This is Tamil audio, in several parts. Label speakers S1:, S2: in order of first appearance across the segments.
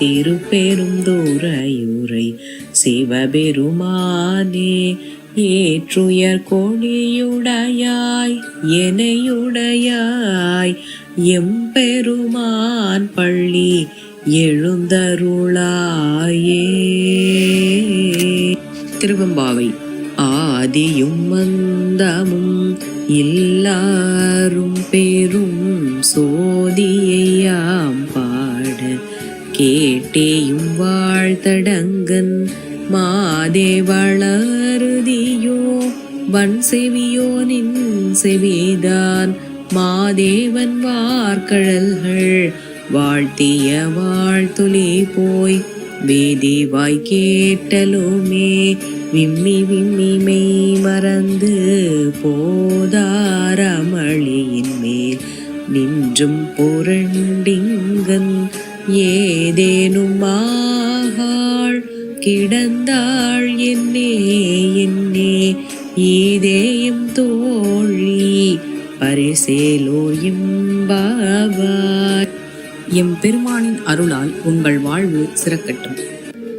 S1: திருப்பெரும் தூரையுரை சிவபெருமானே ஏற்றுயர் கொடியுடையாய் எனையுடையாய் எம்பெருமான் பள்ளி எழுந்தருளாயே. திருவம்பாவை ஆதியும் மந்தமும் எல்லாரும் பெரும் சோதியையாம் கேட்டேயும் வாழ்த்தடங்கன் மாதே வளருதியோ. வன் செவியோ நின் செவிதான் மாதேவன் வார்கழல்கள். வாழ்த்திய வாழ்த்துளி போய் வேதிவாய் கேட்டலுமே விம்மி விம்மி மெய் மறந்து போதாரமளியின் மேல் நின்றும் புரண்டிங்கன் ஏதேனும் ஆகாள் கிடந்தாள் என்னே என்னே. ஈதேயும் தோழி பரிசேலோ இம்பாவாய். எம் பெருமானின் அருளால் உங்கள் வாழ்வு சிறக்கட்டும்.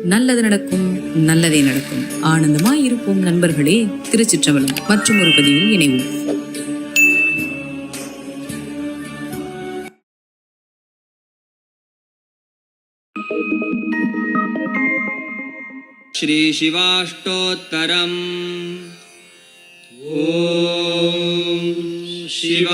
S1: நல்லது நடக்கும் நல்லதே நடக்கும். ஆனந்தமாய் இருப்போம் நண்பர்களே. திருச்சிற்றம்பலம் மற்றும் ஒரு பதிவில் இணைவோம்.
S2: श्रीशिवाष्टोत्तरम् ॐ शिवा